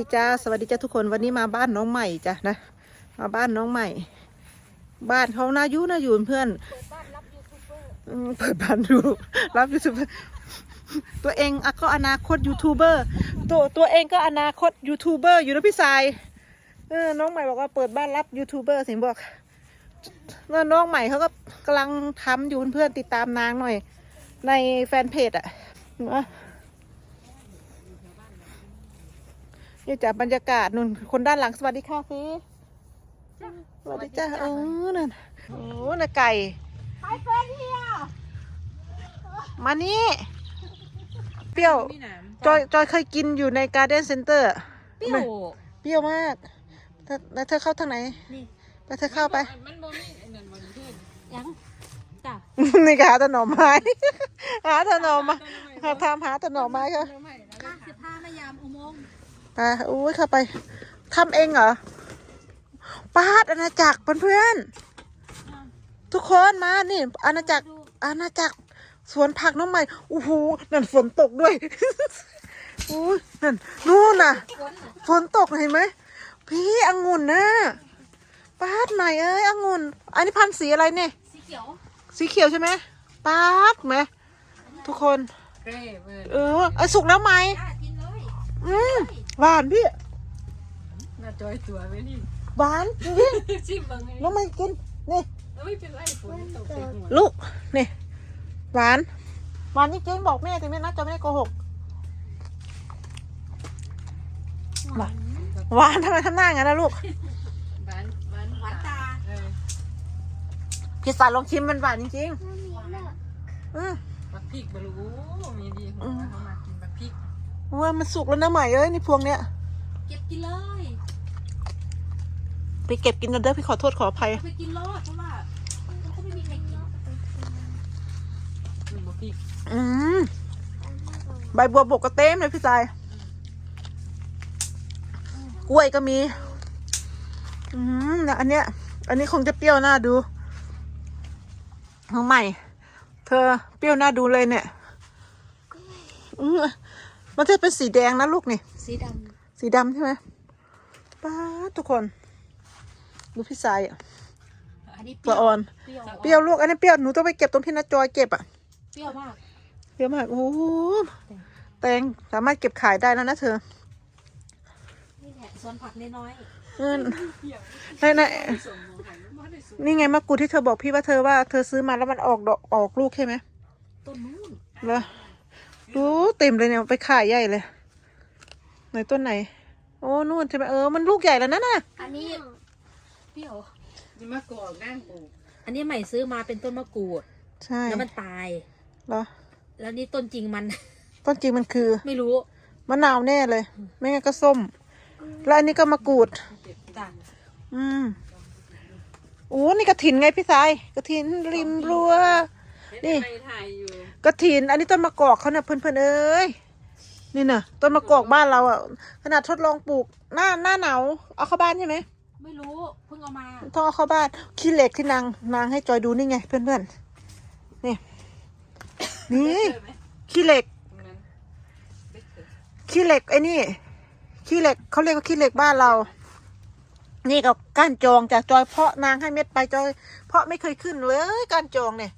สวัสดีจ้าสวัสดีจ้าทุกคนวันนี้มาบ้านน้องใหม่จ้ะนะ มาบ้านน้องใหม่ บ้านเขานายู่น่าอยู่เพื่อนอืมเปิดบ้านดูรับยูทูบเบอร์ตัวเองอะก็อนาคตยูทูบเบอร์ตัวตัวเองก็อนาคตยูทูบเบอร์อยู่นะพี่สายเออน้องใหม่บอกว่าเปิดบ้านรับยูทูบเบอร์สิงบอกแล้วน้องใหม่เขาก็กำลังทำอยู่เพื่อนติดตามนางหน่อย ในแฟนเพจอะนะ นี่จากบรรยากาศนุ่นคนด้านหลังสวัสดีค่ะสิสวัสดีจ้าเออนั่นโอ้น่ะไก่มานี่เปรี้ยวมีหนามจอยจอยเคยกินอยู่ในการ์เด้นเซ็นเตอร์เปรี้ยวเปรี้ยวมากเธอแล้วเธอเข้าทางไหนนี่ไปเธอเข้าไปมันบ่มีอันนั้นบ่มีเพื่อนยังจ้ะนี่ก็หาถนอมไม้หาถนอมไม้หาทำหาถนอมไม้ค่ะ ห้าสิบห้ามายามอุโมงค์ ไปอุ้ยเข้าไปทำเองเหรอป้าดอาณาจักรเพื่อนๆทุกคนมานี่อาณาจักรอาณาจักรสวนผักน้องใหม่โอ้โหนั่นฝนตกด้วยอุ้ยนั่นนู่นน่ะ ฝนตกเห็นไหมพี่องุ่นนะป้าดใหม่เอ้ยองุ่นอันนี้พันธุ์สีอะไรเนี่ยสีเขียวสีเขียวใช่ไหมป้าดไหมทุกคนเกรเบิร์เออเอาสุกแล้วไหมจ้ากินเลยอืม หวานพี่น่าจอยตัวไว้นี่หวานจริงชิมบ้างไงๆน้องไม่กินนี่ไม่เป็นไรฝนตกใส่หัวลูกนี่หวานหวานจริงๆบอกแม่แต่แม่น่าจะไม่ได้โกหกหวานหวานทำไมทำหน้าอย่างนั้นนะลูกหวานหวานหวานตาเออพี่สายลองชิมมันหวานจริงๆอืมบักพริกบ่รู้มีดีหัวเขามากินบักพริก ว่ามันสุกแล้วนะใหม่เอ้ยนี่พวงเนี้ยเก็บกินเลยไปเก็บกินกันเด้อพี่ขอโทษขออภัยเอาไปกินรอดเพราะว่ามันก็ไม่มีใครกินมันบักพริกอืมใบบัวบกก็เต็มเลยพี่สายกล้วยก็มี อืมนะอันเนี้ย อันนี้คงจะเปรี้ยวหน้าดูน้องใหม่ เธอเปรี้ยวหน้าดูเลยเนี่ย อืม มันจะเป็นสีแดงนะลูกนี่ สีดสีดำใช่ไหมป้าดทุกคน ดูพี่สายอะำอันนี้เปตัวรี้ยวอ่อนเปรี้ยวเปรี้ยวลูก อันนี้เปรี้ยว หนูต้องไปเก็บตรงที่น้าจอยเก็บอะ เปรี้ยวมาก เปรี้ยวมาก โอ้โหแตงสามารถเก็บขายได้แล้วนะเธอ นี่แหละสวนผักน้อยเออในในนี่ไงมะกรูดที่เธอบอกพี่ว่าเธอว่า เธอซื้อมาแล้วมันออกดอกออกลูกใช่ไหมๆต้นนู้นเหรอ ดูเต็มเลยเนี่ยไปขายใหญ่เลยไหนต้นไหน โอ้นู่นใช่ไหมเออมันลูกใหญ่แล้วนะน่ะอันนี้เปรี้ยวนี่มะกอกนั่งปลูกอันนี้ใหม่ซื้อมาเป็นต้นมะกรูดใช่แล้วมันตาย เหรอ แล้วนี่ต้นจริงมัน ต้นจริงมันคือ ไม่รู้มะนาวแน่เลย ไม่งั้นก็ส้ม แล้วอันนี้ก็มะกรูดจ้ะอืมโอ้นี่กระถินไงพี่สายกระถินริมรั้ว นี่ ไปถ่ายอยู่กระถิน อันนี้ต้นมะกอกเขาเนี่ยเพื่อนๆเอ้ยนี่น่ะต้นมะกอกบ้านเราอะขนาดทดลองปลูกหน้าหน้าหนาวเอาเข้าบ้านใช่ไหมไม่รู้เพิ่งเอามาต้องเอาเข้าบ้านขี้เหล็กที่นางนางให้จอยดูนี่ไง เพื่อนๆนี่นี่เจอไหมขี้เหล็ก ตรงนั้นเด็กเจอขี้เหล็กไอ้นี่ขี้เหล็กเขาเรียกว่าขี้เหล็กบ้านเรา นี่กับก้านจองจากจอยเพาะนางให้เม็ดไปจอย เพาะไม่เคยขึ้นเลยก้านจองเนี่ย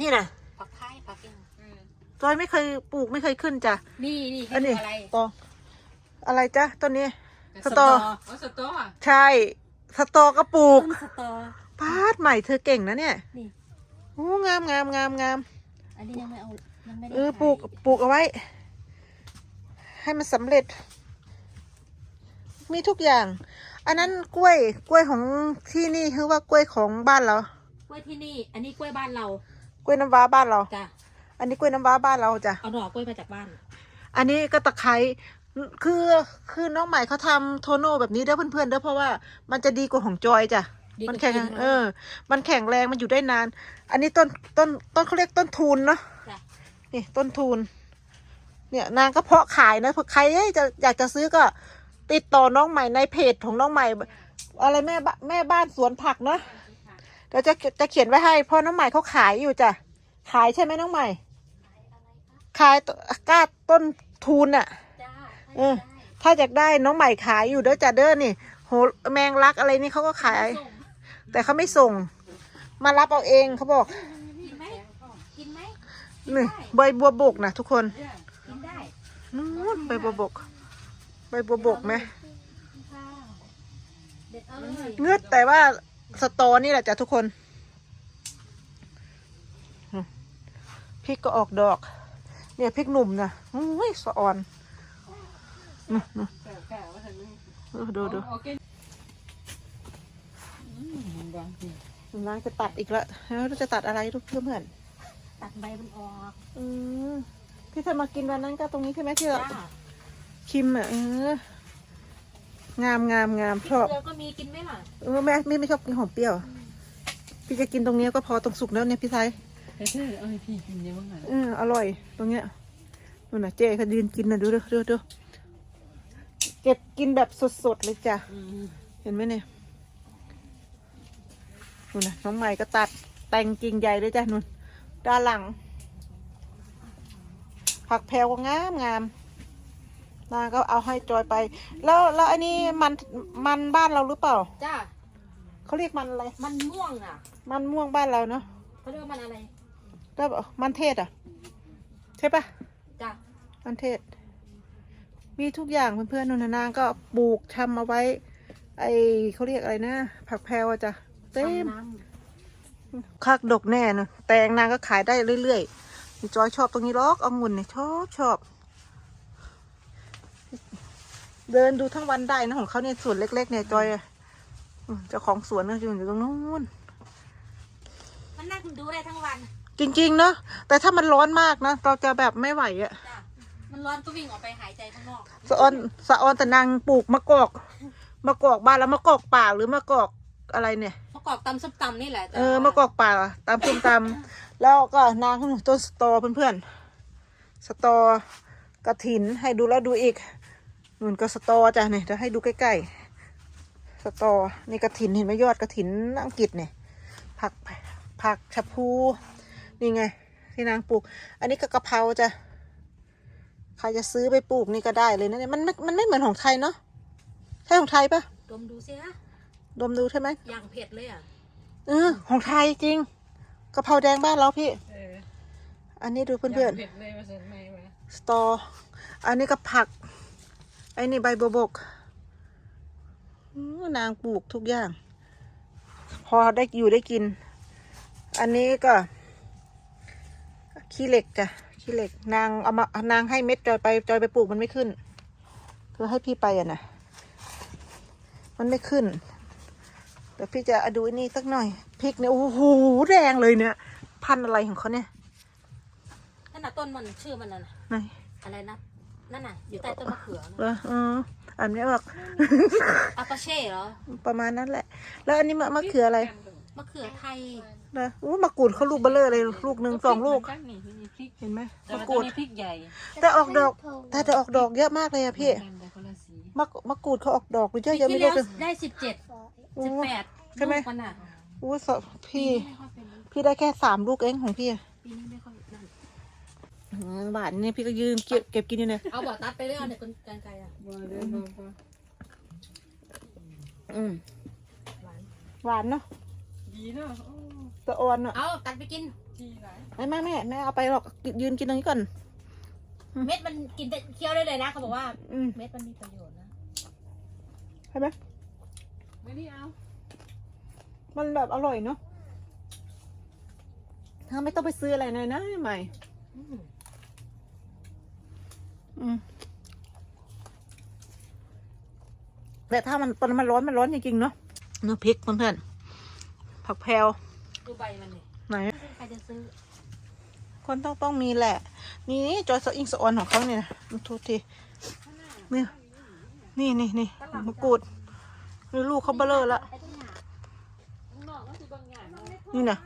นี่นะผักไข่ผักเองเออจอยไม่เคยปลูกไม่เคยขึ้นจ้ะ นี่นี่ให้อันดูนี้อะไรตออะไรจ้ะต้นนี้สสตตอออ๋อสตออะใช่สตอก็ปลูต้กนสตอพาดใหม่เธอเก่งนะเนี่ยนี่โอ้งามงามงามงามอันนี้ยังไม่เอายังไม่ได้เออขายปลูกปลูกเอาไว้ ให้มันสำเร็จ มีทุกอย่าง อันนั้นกล้วยกล้วยของที่นี่คือว่ากล้วยของบ้านเรากล้วยที่นี่ อันนี้กล้วยบ้านเรา กล้วยน้ำว้าบ้านเรา จ้ะอันนี้กล้วยน้ำว้าบ้านเราจ้ะ เอาหน่อกล้วยมาจากบ้าน อันนี้ก็ตะไคร้ คือคือน้องใหม่เขาทำโทโน่แบบนี้เด้อเพื่อนๆเด้อเพราะว่ามันจะดีกว่าของจอยจ้ะ ดีกว่ามันแข็งจริงนะเออ มันแข็งแรงมันอยู่ได้นาน อันนี้ต้นต้นต้นเขาเรียกต้นทูนเนาะ จ้ะนี่ต้นทูนเนี่ยนางก็เพาะขายนะเผื่อใครเอ้ยจะอยากจะซื้อก็ ติดต่อน้องใหม่ในเพจของน้องใหม่ อะไรแม่บ้าแม่บ้านสวนผักเนาะ เดี๋ยวจะจะเขียนไว้ให้เพราะน้องใหม่เขาขายอยู่จ้ะขายใช่ไหมน้องใหม่ขายต้นกล้าต้นทูนอะจ้าเออ ถ้าอยากได้น้องใหม่ขายอยู่เด้อจ้าเด้อนี่โหแมงลักอะไรนี่เขาก็ขาย แต่เขาไม่ส่ง มารับเอาเองเขาบอกกินไหมกินไหมนี่ใบบัวบกนะทุกคนกินได้นู้นใบบัวบก ใบบัวบกไหมค่ะเด็ดเอาเลยเงือดแต่ว่า สตอนี่แหละจ้ะทุกคนอืมพริกก็ออกดอก เนี่ยพริกหนุ่มนะอุ้ยสะออนนู่นนู่นแก่แก่ว่าฉันนึงเออดูดูโอเคอืมบางทีนางจะตัดอีกแล้วแล้วเราจะตัดอะไรทุกเพื่อนเพื่อนตัดใบมันออกๆอืมพี่เธอมากินวันนั้นก็ตรงนี้ใช่ไหมที่เราจ้าชิมอะเออ งามงามงามชอบเราก็มีกินไหมล่ะเออแม่ไม่ไม่ชอบกินของเปรี้ยว พี่จะกินตรงนี้ก็พอตรงสุกแล้วเนี่ยพี่ไทยแต่เธอเอาให้พี่กินเยอะมากเลยเอออร่อย ตรงเนี้ยนู่นน่ะเจ๊เขายืนกินน่ะดูดูดูดูเก็บกินแบบสดๆเลยจ้ะ อืมเห็นไหมเนี่ยนู่นน่ะน้องใหม่ก็ตัดแต่งกิ่งใหญ่เลยจ้ะนู่นด้านหลัง ผักแพรวก็งามงาม นางก็เอาให้จอยไป แล้วแล้วอันนี้มันมันบ้านเราหรือเปล่าจ้าเขาเรียกมันอะไรมันม่วงอะมันม่วงบ้านเราเนาะเขาเรียกว่ามันอะไรก็มันเทศอะใช่ปะจ้ามันเทศ มีทุกอย่างเพื่อนๆนุ่นนะนางก็ปลูกทำเอาไว้ ไอเขาเรียกอะไรนะ ผักแพรวอะจ้ะเต็มน้คักดกแน่นะแตงนางก็ขายได้เรื่อยๆนี่จอยชอบตรงนี้ล็อกเอางุ่นเนี่ยชอบชอบ เดินดูทั้งวันได้นะของเขาเนี่ยสวนเล็ก ๆ เนี่ยจอยอะอืมเจ้าของสวนก็อยู่ตรงนู้นำมันนั่งดูได้ทั้งวัน จริงๆเนาะแต่ถ้ามันร้อนมากนะเราจะแบบไม่ไหวอะจ้ามันร้อนก็วิ่งออกไปหายใจข้างนอกสะออนสะออนแต่นางปลูกมะกอกมะกอกบ้านแล้วมะกอกป่าหรือมะกอกอะไรเนี่ยมะกอกตำส้มตำนี่แหละจ้เออมะกอกป่าตามส้มตำแล้วก็นางต้นสตอเพื่อนๆสตอกระถินให้ดูแล้วดูอีก นู่นก็สตอจ้ะเนี่ยจะให้ดูใกล้ๆ สตอ นี่กระถินเห็นไหมยอดกระถินอังกฤษเนี่ย ผักผักชะพูนี่ไง ที่นางปลูก อันนี้ก็กะเพราจ้ะใครจะซื้อไปปลูกนี่ก็ได้เลยนะเนี่ยมันไม่มันไม่เหมือนของไทยเนาะใช่ของไทยปะดมดูสิฮะดมดูใช่ไหมอย่างเผ็ดเลยอะเออของไทยจริงกะเพราแดงบ้านเราพี่เอออันนี้ดูเพื่อนเผ็ดเลยมาฉันไม่มาๆสตอ อันนี้ก็ผัก ไอ้นี่ใบบัวบกอื้อนางปลูกทุกอย่าง พอได้อยู่ได้กิน อันนี้ก็ขี้เหล็กจ้ะขี้เหล็ก นางเอามานางให้เม็ดจอยไปจอยไปปลูกมันไม่ขึ้นคือให้พี่ไปอะนะมันไม่ขึ้นเดี๋ยวพี่จะเอาดูไอ้นี่สักหน่อยพริกเนี่ยโอ้โหแดงเลยเนี่ย พันธุ์อะไรของเขาเนี่ยนั่นน่ะต้นมันชื่อมันน่ะนะไหนอะไรนะ นั่นน่ะ อยู่ใต้ต้นมะเขือเออเอออันนี้บอก อาปาเช่เหรอ ประมาณนั้นแหละ แล้วอันนี้มะมะเขืออะไรมะเขือไทยนะอู้มะกรูดเขาลูกเบลเลอร์เลยลูกหนึ่งสองลูกตั้งนี่มีพริกเห็นไหมแต่มะมันกตัรูวด นี้พริกใหญ่แต่ออกดอก แต่จะออกดอกเยอะมากเลยอะพี่แต่คนละสีมะมะกรูดเขาออกดอกหรือเยอะปีเยอะที่ไม่แล้รู้วเลยได้สิบเจ็ดโอ้ สิบแปดใช่ไหม ลูกมันอะอู้สะพี่ไม่ค่อยเป็นพี่ได้แค่สามลูกเองของพี่อะปีนี้ไม่ค่อยนั่น อืมหวานเนี่ยพี่ก็ยืนเก็บเก็บกินอยู่เนี่ยเอาบ่อตัดไปเรื่อยเนี่ยคนกันไกลอะบัวเดินบัวบัวอืมหวานหวานเนาะดีเนาะโอ้สะออนเนาะเอาตัดไปกิน ดีหลายไม่ไม่แม่แม่เอาไปหรอกยืนกินตรงนี้ก่อน เม็ดมันกินได้เคี้ยวได้เลยนะเขาบอกว่า อืมเม็ดมันมีประโยชน์นะใช่ไหมไม่ได้เอามันแบบอร่อยเนาะถ้าไม่ต้องไปซื้ออะไรเลยนะใหม่ อืมอืม แต่ถ้ามันตอนมันร้อนมันร้อนจริงๆเนาะเนื้อพริกเพื่อนๆผักแพรวดูใบมันเนี่ยไหนใครจะซื้อ คนต้องต้องมีแหละ นี่จอยสอิงสะออนของเขาเนี่ยนะโทุกทีเนี่ยนี่นี่นี่มะกรูดนี่ลูกเขาเบลอละไอ้ต้นหนาข้างนอกก็คือบางอย่างเนาะนี่นะ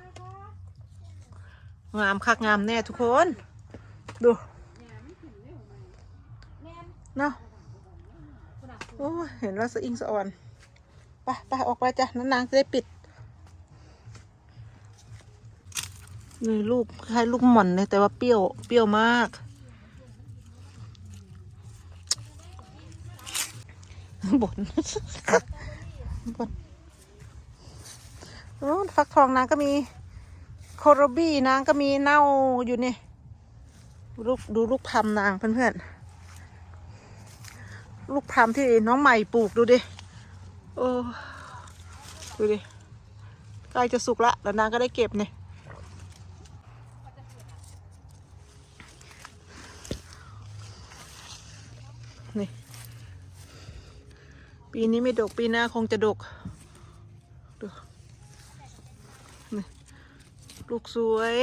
งามคักงามแน่ทุกคน ดูแม่น เนาะโอ้เห็นแล้วสะอิงสะออนไปไปออกไปจ้ะนานๆจะได้ปิดนี่ลูกคล้ายลูกหม่อนเลยแต่ว่าเปรี้ยว เปรี้ยวมาก บนบนโอ้ฟักทองนางก็มี โคโรบี้นางก็มีเน่าอยู่นี่ ลูกดูลูกพรมนางเพื่อนๆ ลูกพรมที่น้องใหม่ปลูกดูดิโอ้ดูดิใกล้จะสุกละแล้วนางก็ได้เก็บเนี่ยนี่ ปีนี้ไม่ดกปีหน้าคงจะดกดูนี่ลูกสวย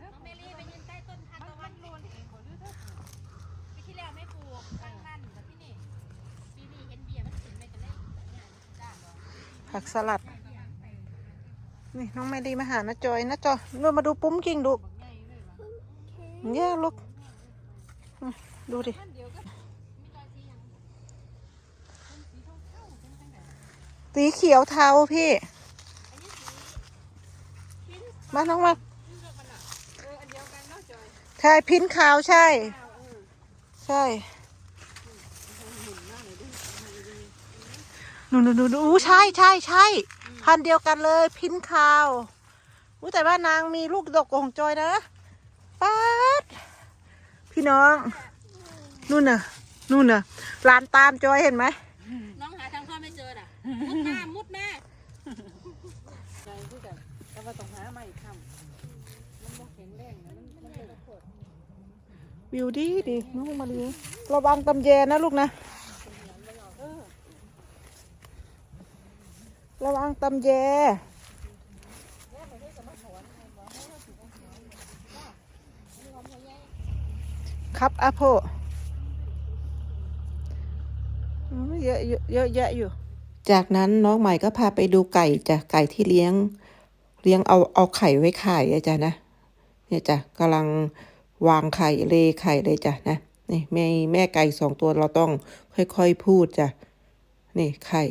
น้องเมลี่ไปยืนใต้ต้นทานตะวันโลนปีที่แล้วไม่ปลูกข้างนั่นแต่ที่นี่ปีนี้เห็นเบียร์มันขึ้นไปกันเลยเนี่ยจ้าบอก ผักสลัด นี่น้องไม่ดีมาหานะจอยนะจอยนู่นมาดูปุ้มกิ่งดูเนี่ยลูกดูดิสีเขียวเทาพี่ มาน้องมาใช่พินขาวใช่ ใช่ นูหนูหนูหนูอู้ใช่ใช่ใช่พันธุ์เดียวกันเลยพินขาวอู้แต่ว่านางมีลูกดกของจอยนะป๊าดพี่น้องนู่นน่ะนู่นน่ะลานตามจอยเห็นไหมน้องหาทางเข้าไม่เจอน่ะมุดหน้ามุดหน้าใจคือกันแต่ว่าต้องหาใหม่ทำมันบ่แข็งแรงนะมันมันเป็นโคตรวิวดีดีน้องมาลีระวังตำแยนะลูกนะ ระวังตำแยครับอาโพเยอะเยอะเยอะแยะอยู่ จากนั้นน้องใหม่ก็พาไปดูไก่จ้ะไก่ที่เลี้ยง เลี้ยงเอาเอาไข่ไว้ขายอะจ้ะนะ เนี่ยจ้ะกำลังวางไข่เลไข่เลยจ้ะนะนี่แม่แม่ไก่สองตัวเราต้องค่อยๆพูดจ้ะนี่ไข่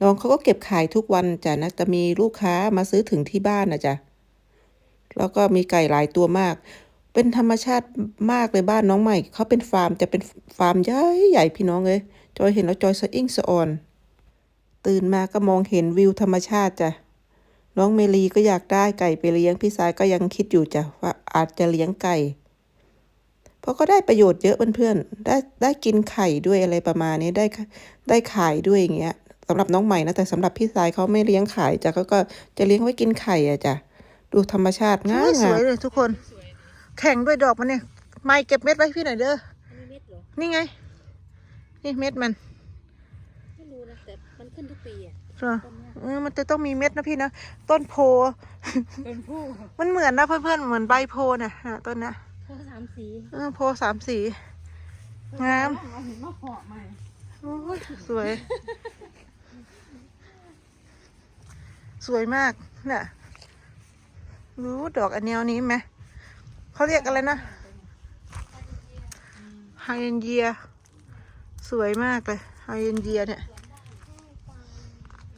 น้องเขาก็เก็บขายทุกวันจ้ะนะจะมีลูกค้ามาซื้อถึงที่บ้านนะจ้ะแล้วก็มีไก่หลายตัวมาก เป็นธรรมชาติมากเลยบ้านน้องใหม่เขาเป็นฟาร์มจะเป็นฟาร์มใหญ่ใหญ่พี่น้องเลยจอยเห็นแล้วจอยสะอิ่งสะออน ตื่นมาก็มองเห็นวิวธรรมชาติจ้ะน้องเมลีก็อยากได้ไก่ไปเลี้ยงพี่สายก็ยังคิดอยู่จ้ะว่าอาจจะเลี้ยงไก่เพราะก็ได้ประโยชน์เยอะเพื่อนๆ ได้ได้กินไข่ด้วยอะไรประมาณนี้ได้ได้ขายด้วยอย่างเงี้ย สำหรับน้องใหม่นะแต่สำหรับพี่สายเขาไม่เลี้ยงขายจ้ะเขาก็จะเลี้ยงไว้กินไข่อะจ้ะดูธรรมชาติงามสวยเลยทุกคน แข่งด้วยดอกมันเนี่ยไม่เก็บเม็ดไว้พี่หน่อยเด้อมีเม็ดเหรอนี่ไง นี่เม็ดมันไม่รู้นะแต่มันขึ้นทุกปีอะเหรอเออมันจะต้องมีเม็ดนะพี่นะต้นโพเป็นผู้มันเหมือนนะเพื่อนๆเหมือนใบโพน่ะฮะต้นนะพวกสามสีเออโพสามสีงามมาเห็นมาเหาะใหม่โอ้ยสวย สวยมากน่ะรู้ดอกอันแนวนี้ไหมเขาเรียกอะไรนะไฮเอนเยีย สวยมากเลยไฮเอนเยียเนี่ย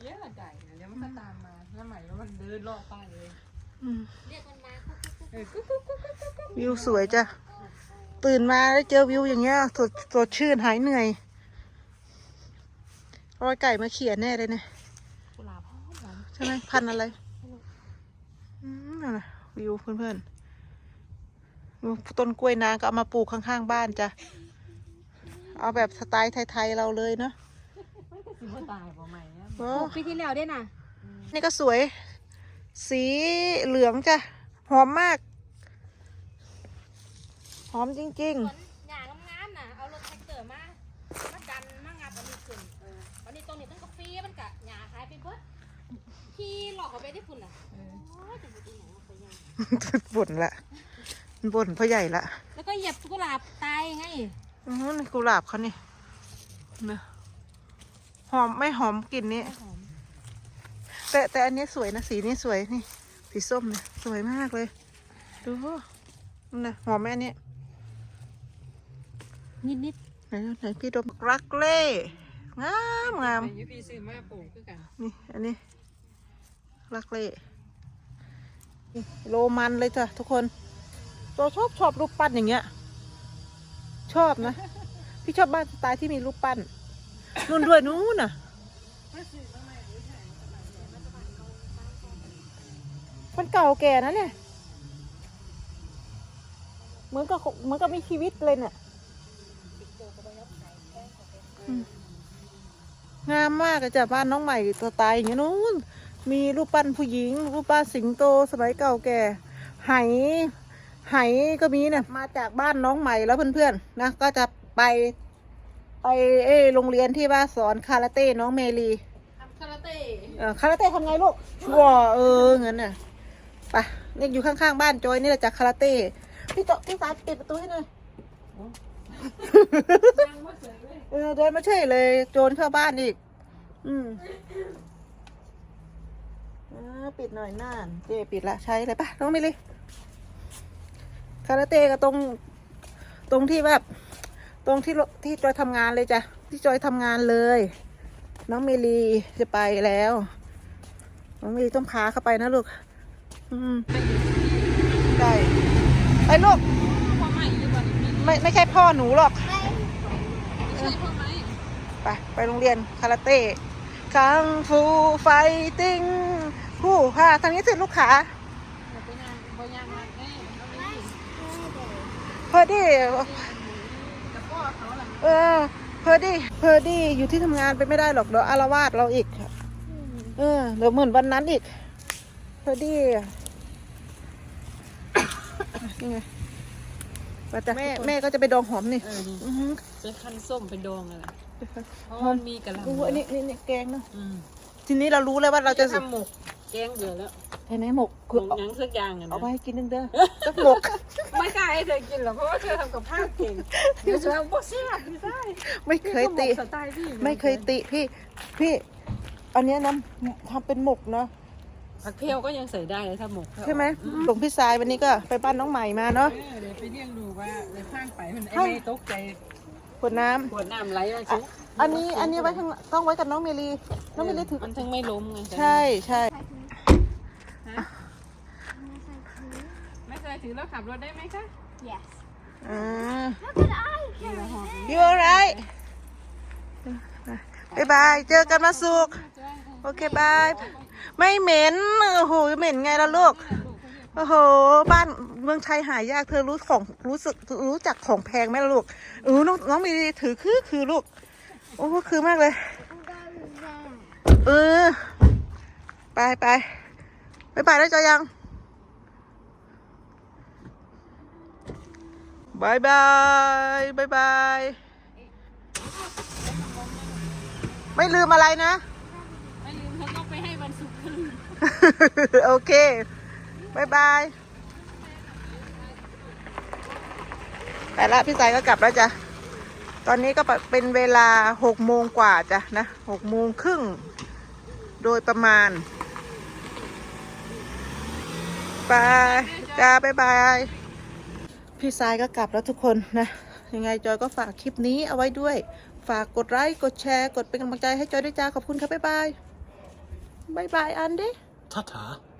เยอะไก่นะเดี๋ยวมันก็ตามมาแล้วใหม่แล้วมันเดินรอบป้ายเลยอืมเรียกมันมาคุกคุกคุกเออกุ๊กกุ๊กกุ๊กกุ๊กกุ๊กวิวสวยจ้ะตื่นมาแล้วเจอวิวอย่างเงี้ยสดสดชื่นหายเหนื่อยรอยไก่มาเขียนแน่เลยเนี่ย กุหลาบหอมหอม ใช่ไหมพันธุ์อะไรอืมนั่นน่ะวิวเพื่อนๆดูต้นกล้วยนางก็เอามาปลูกข้างๆบ้านจ้ะเอาแบบสไตล์ไทยๆเราเลยเนาะมันก็สิบ่ตายบ่ใหม่เนี่ยโอ้ปีที่แล้วด้วยนะนี่ก็สวย สีเหลืองจ้ะหอมมาก หอมจริงส ขี่หลอกเขาไปที่ฝุ่นอะเออโอ้ยจะไปที่ไหนเอาไปยังๆบ่นละบ่นพ่อใหญ่ละแล้วก็เหยียบกุหลาบตายไงอือนี่กุหลาบเขานี่นะหอมไม่หอมกลิ่นนี้ หอมแต่แต่อันนี้สวยนะสีนี้สวยนี่ สีส้มเนี่ยสวยมากเลย ดูนั่นนะหอมไหมอันนี้นิดนิดไหนไหนพี่ดมรักเล่งามงามอายุพี่ซื้อมาปลูกคือกัน นี่อันนี้ รักเล่โรมันเลยจ้ะทุกคนจอยชอบชอบรูปปั้นอย่างเงี้ย ชอบนะ พี่ชอบบ้านสไตล์ที่มีรูปปั้นนู่นด้วยนู้นน่ะมันเก่าแก่นะเนี่ย เหมือนกับเหมือนกับมีชีวิตเลยเนี่ยงามมากจ้ะบ้านน้องใหม่ตัวตายอย่างเงี้ยนู้น มีรูปปั้นผู้หญิง รูปปั้นสิงโตสมัยเก่าแก่ไหไหก็มีเนี่ยมาจากบ้านน้องใหม่แล้วเพื่อนๆนะก็จะไปไปเอยโรงเรียนที่ว่าสอนคาราเต้น้องเมลีคาราเต้เออคาราเต้ทำไงลูกชัวเอองั้นน่ะไปนี่อยู่ข้างๆบ้านจอยนี่แหละจากคาราเต้พี่โตพี่สายปิดประตูให้หน่อยยังไม่เสร็จเลยเออเดินมาช่วยเลย โจรเข้าบ้านอีก อืมอ่า ปิดหน่อยน่าน เจปิดละใช้เลยปะน้องมิลลีคาราเต้ก็ตรง ตรงที่แบบ ตรงที่ที่จอยทำงานเลยจ้ะ ที่จอยทำงานเลย น้องมิลีจะไปแล้ว น้องมิลีต้องพาเข้าไปนะลูก อืมได้ไปลูก ไม่ไม่ใช่พ่อหนูหรอกไม่ใช่พ่อใหม่ไปไปโรงเรียนคาราเต้ กังฟูไฟติ้ง ผู้ค่ะทางนี้สิลูกขาอย่าไปนานบ่ยางมากแน่เอาไปดิเพอร์ดี้กับพ่อเขาล่ะเออเพอร์ดี้เพอร์ดี้อยู่ที่ทำงานไปไม่ได้หรอกเดี๋ยวอารวาสเราอีกเออเดี๋ยวเหมือนวันนั้นอีกเพอร์ดี้นี่ไงไปจ้ะแม่แม่ก็จะไปดองหอมนี่เออนี่อื้อหือจะคันส้มไปดองอะไรเพราะมันมีกระหล่ำโอ้อันนี้นี่นี่แกงเนาะอืมทีนี้เรารู้แล้วว่าเราจะทำหมก แกงเบื่อแล้วใช่ไหมหมกหคือมกเอาหยังสักอย่างอะเอานะไว้ให้กินนึงเด้อสักหมก ไม่กล้าให้เธอกินหรอกเพราะว่าเธอทำกับข้าวเก่งเดี๋ยวจะเอาบ่เสียไม่ได้ไม่เคยติ นี่ก็หมกสไตล์พี่ไม่เคยติพี่พี่ อันเนี้ยนะทำเป็นหมกเนาะผักเพียวก็ยังใส่ได้เลยถ้าหมกใช่ไหมหลวงพี่สายวันนี้ก็ไปบ้านน้องใหม่มาเนาะ เออเดี๋ยวไปเลี้ยงดูว่าในข้างไปมันไอ้ให้ไม่ตกใจขวดน้ำขวดน้ำไหลมาชิอันนี้อันนี้ไว้ข้างต้องไว้กับน้องเมลีน้องเมลีถือมันถึงไม่ล้มไงใช่ใช่ ไม่เคย ถือแล้วขับรถได้ไหมคะ Yes. อ่า Look at I carry you alright บายบาย เจอกันมาสุกร์โอเคบาย ไม่เหม็น โอ้โห เหม็นไงล่ะลูก โอ้โห บ้านเมืองไทยหายาก เธอรู้ของ รู้สึก รู้จักของแพงไหมล่ะลูกเออน้องน้องมีถือคือคือลูก โอ้คือมากเลยเออ ไปไปไปไปแล้วจอยัง บายบายบายบาย ไม่ลืมอะไรนะ ไม่ลืมเขาต้องไปให้วันศุกร์คืนโอเคบายบาย ไปละพี่สายก็กลับแล้วจ้ะ ตอนนี้ก็เป็นเวลาหกโมงกว่าจ้ะนะหกโมงครึ่ง โดยประมาณ ไปจ้าบายบาย พี่สายก็กลับแล้วทุกคนนะยังไงจอยก็ฝากคลิปนี้เอาไว้ด้วย ฝากกดไลค์กดแชร์ กดเป็นกำลังใจให้จอยด้วยจ้าขอบคุณครับบ๊ายบายบ๊ายบายอันเด้ Ta-ta.